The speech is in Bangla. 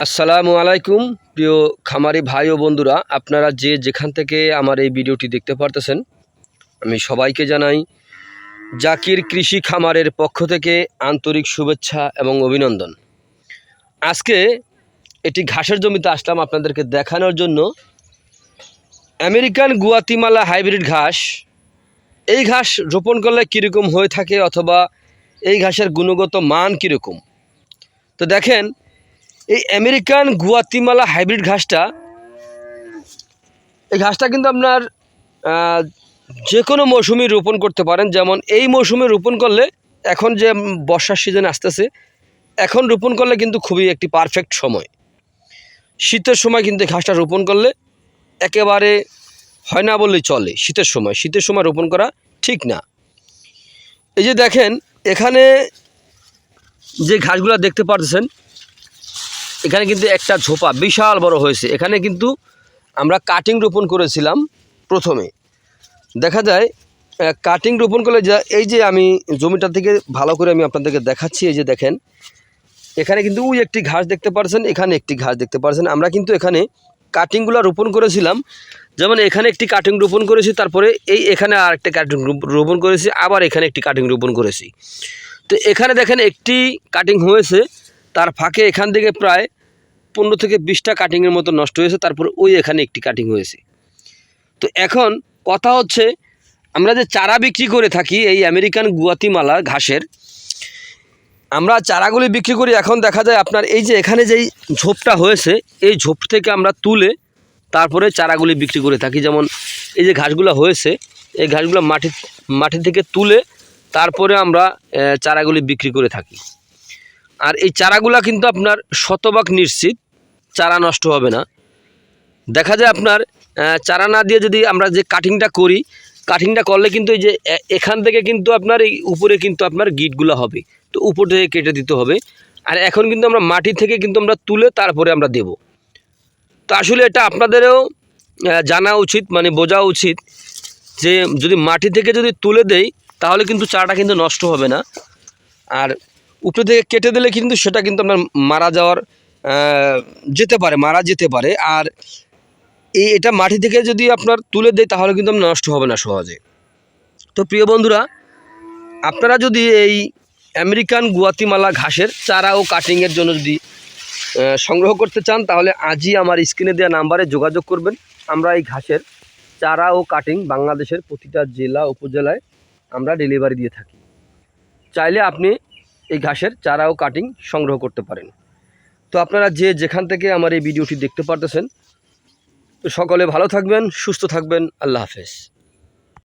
আসসালামু আলাইকুম, প্রিয় খামারি ভাই ও বন্ধুরা। আপনারা যে যেখান থেকে আমার এই ভিডিওটি দেখতে পারতেছেন, আমি সবাইকে জানাই জাকির কৃষি খামারের পক্ষ থেকে আন্তরিক শুভেচ্ছা এবং অভিনন্দন। আজকে এটি ঘাসের জমিতে আসলাম আপনাদেরকে দেখানোর জন্য। আমেরিকান গুয়াতিমালা হাইব্রিড ঘাস। এই ঘাস রোপণ করলে কীরকম হয়ে থাকে অথবা এই ঘাসের গুণগত মান কীরকম? তো দেখেন এই আমেরিকান গুয়াতিমালা হাইব্রিড ঘাসটা, এই ঘাসটা কিন্তু আপনার যে কোনো মৌসুমে রোপণ করতে পারেন। যেমন এই মৌসুমে রোপণ করলে এখন যে বর্ষার সিজন আসতেছে, এখন রোপণ করলে কিন্তু খুবই একটি পারফেক্ট সময়। শীতের সময় কিন্তু ঘাসটা রোপণ করলে একেবারে হয় না বললেই চলে, শীতের সময়। শীতের সময় রোপণ করা ঠিক না। এই যে দেখেন, এখানে যে ঘাসগুলো দেখতে পারতেছেন এখানে কিন্তু একটা ঝোপা বিশাল বড় হয়েছে। এখানে কিন্তু আমরা কাটিং রোপণ করেছিলাম প্রথমে। দেখা যায় কাটিং রোপণ করলে যা, এই যে আমি জমিটা থেকে ভালো করে আমি আপনাদেরকে দেখাচ্ছি, এই যে দেখেন, এখানে কিন্তু ওই একটি ঘাস দেখতে পারছেন, এখানে একটি ঘাস দেখতে পারছেন। আমরা কিন্তু এখানে কাটিংগুলো রোপণ করেছিলাম। যেমন এখানে একটি কাটিং রোপণ করেছি, তারপরে এই এখানে আর একটা কাটিং রোপণ করেছি, আবার এখানে একটি কাটিং রোপণ করেছি। তো এখানে দেখেন একটি কাটিং হয়েছে তার ফাঁকে এখান থেকে প্রায় পনেরো থেকে বিশটা কাটিংয়ের মতো নষ্ট হয়েছে, তারপর ওই এখানে একটি কাটিং হয়েছে। তো এখন কথা হচ্ছে, আমরা যে চারা বিক্রি করে থাকি এই আমেরিকান গুয়াতিমালা ঘাসের, আমরা চারাগুলি বিক্রি করি, এখন দেখা যায় আপনার এই যে এখানে যেই ঝোপটা হয়েছে, এই ঝোপ থেকে আমরা তুলে তারপরে চারাগুলি বিক্রি করে থাকি। যেমন এই যে ঘাসগুলো হয়েছে, এই ঘাসগুলো মাটি মাটি থেকে তুলে তারপরে আমরা চারাগুলি বিক্রি করে থাকি। আর এই চারাগুলা কিন্তু আপনার শতভাগ নিশ্চিত, চারা নষ্ট হবে না। দেখা যায় আপনার চারা না দিয়ে যদি আমরা যে কাটিংটা করি কাটিংটা করলে কিন্তু এই যে এখান থেকে কিন্তু আপনার এই উপরে কিন্তু আপনার গিটগুলো হবে। তো উপর থেকে কেটে দিতে হবে। আর এখন কিন্তু আমরা মাটি থেকে কিন্তু আমরা তুলে তারপরে আমরা দেব। তো আসলে এটা আপনাদেরও জানা উচিত মানে বোঝা উচিত যে যদি মাটি থেকে যদি তুলে দেই, তাহলে কিন্তু চারাটা কিন্তু নষ্ট হবে না। আর উপরে থেকে কেটে দিলে কিন্তু সেটা কিন্তু আপনার মারা যাওয়ার যেতে পারে, মারা যেতে পারে। আর এই এটা মাটি থেকে যদি আপনার তুলে দেয় তাহলে কিন্তু আপনার নষ্ট হবে না সহজে। তো প্রিয় বন্ধুরা, আপনারা যদি এই আমেরিকান গুয়াতিমালা ঘাসের চারা ও কাটিংয়ের জন্য যদি সংগ্রহ করতে চান, তাহলে আজই আমার স্ক্রিনে দেওয়া নাম্বারে যোগাযোগ করবেন। আমরা এই ঘাসের চারা ও কাটিং বাংলাদেশের প্রতিটা জেলা, উপজেলায় আমরা ডেলিভারি দিয়ে থাকি। চাইলে আপনি এই ঘাসের চারা ও কাটিং সংগ্রহ করতে পারেন। তো আপনারা যে যেখান থেকে আমার এই ভিডিওটি দেখতে পারতেছেন তো সকলে ভালো থাকবেন, সুস্থ থাকবেন, আল্লাহ হাফেজ।